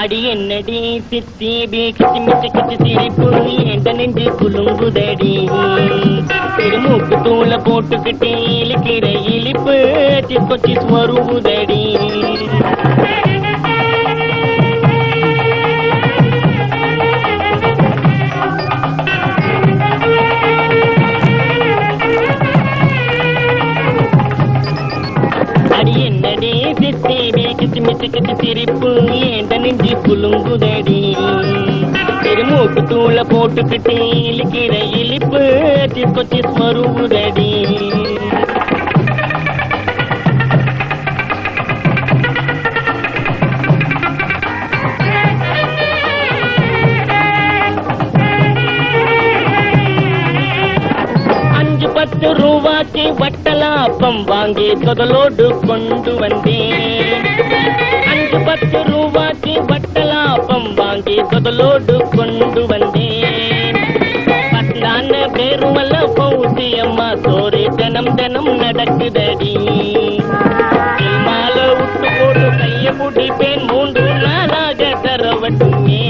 அடி என்னடி? சித்தி பி மிச்சு கிச்சு சிரிப்பு எந்த நெஞ்சு குலுங்குதடி? திருமூக்கு தூள போட்டுக்கிட்டு இழுக்கிற இழிப்பு சிப்பச்சி வருவுதடி அடி என்னடி? சித்தி பி சிரிப்பு எந்த நெஞ்சி புழுங்குதடி திருமூக்கு தூள போட்டுக்கிட்டு இழுக்கிற இழிப்பு சிப்பச்சி ஸ்வருகுதடி பத்து ரூபாய்க்கு வட்டலாப்பம் வாங்கி தொகலோடு கொண்டு வந்தேன். பத்து ரூபாய்க்கு பட்டலாபம் வாங்கி தொதலோடு கொண்டு வந்தேன். பத்தான பேருமல்ல பௌசி அம்மா சோறு தினம் தினம் நடக்குதடி. மாலை விட்டு போட்டு கைய முடிப்பேன் மூன்று நாளாக தரவட்டுமே.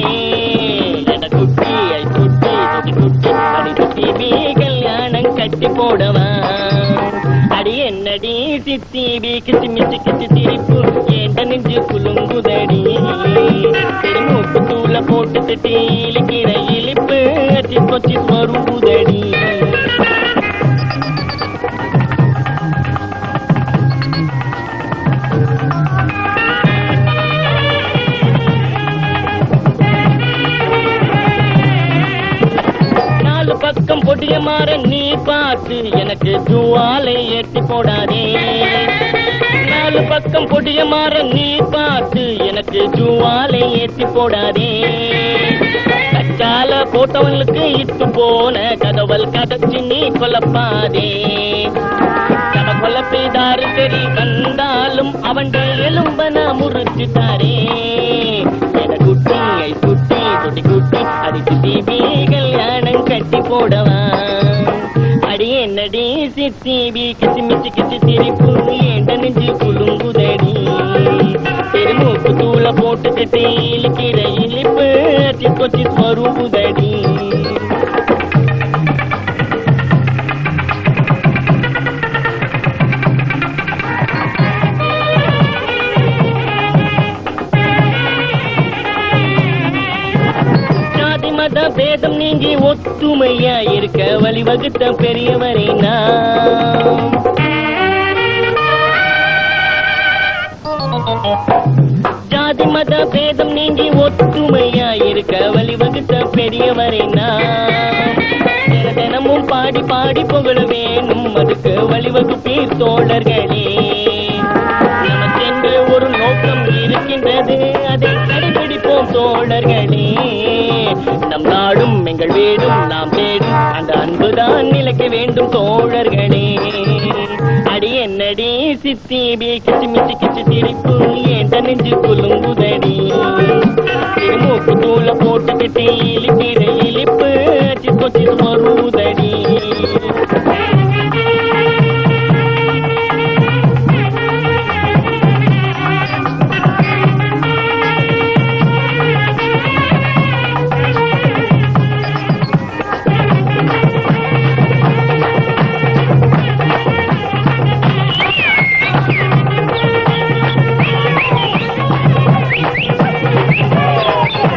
குட்டி ஐ குட்டி குட்டி குட்டி அடி குட்டி கல்யாணம் கட்டி போடவா. அடி என்னடி சித்தி பீ கிச்சு மிச்சு கிச்சு சிரிப்பு பக்கம் மாற நீ பார்த்து எனக்கு ஜுவாலை ஏற்றி போடாதே. நாலு பக்கம் பொடிய மாற நீ பார்த்து எனக்கு ஜுவாலை ஏற்றி போடாதே. கச்சால போட்டவங்களுக்கு இட்டு போன கதவல் கதச்சி நீ கொலப்பாதே கட கொலப்பைதாரு சரி கண்டாலும் அவன் எலும்பன முறிச்சுட்டாரே என குட்டி குட்டி குட்டி குட்டி அதுக்கு குட்டி கல்யாணம் கட்டி போட அடி என்னடி? சித்தி பீ கிசி மிச்சு கிச்சு சிரிப்பு ஏண்ட நெஞ்சு குலுங்குதடி? திருமூக்கு தூள போட்டுக்கிட்டு பேதம் நீங்கி ஒத்துமையா இருக்க வழிவகுத்த பெரியவரை நாம். ஜாதி மத பேதம் நீங்கி ஒத்துமையா இருக்க வழிவகுத்த பெரியவரை நாம். தினமும் பாடி பாடி புகழ வேணும். அதுக்கு வழிவகுப்பீர் தோழர்களே. நமக்கென்று ஒரு நோக்கம் இருக்கின்றது. அதை கடைபிடிப்போம் தோழர்களே. நாங்கள் வேடும் நாம் தேடும். அந்த அன்புதான் நிலைக்க வேண்டும் தோழர்களே. அடி என்னடி சித்தி பீ கிச்சு மிச்சு கிச்சு திரிப்பு ஏண்ட நெஞ்சு குலுங்குதடி திருமூக்கு தூள போட்டுக்கிட்டு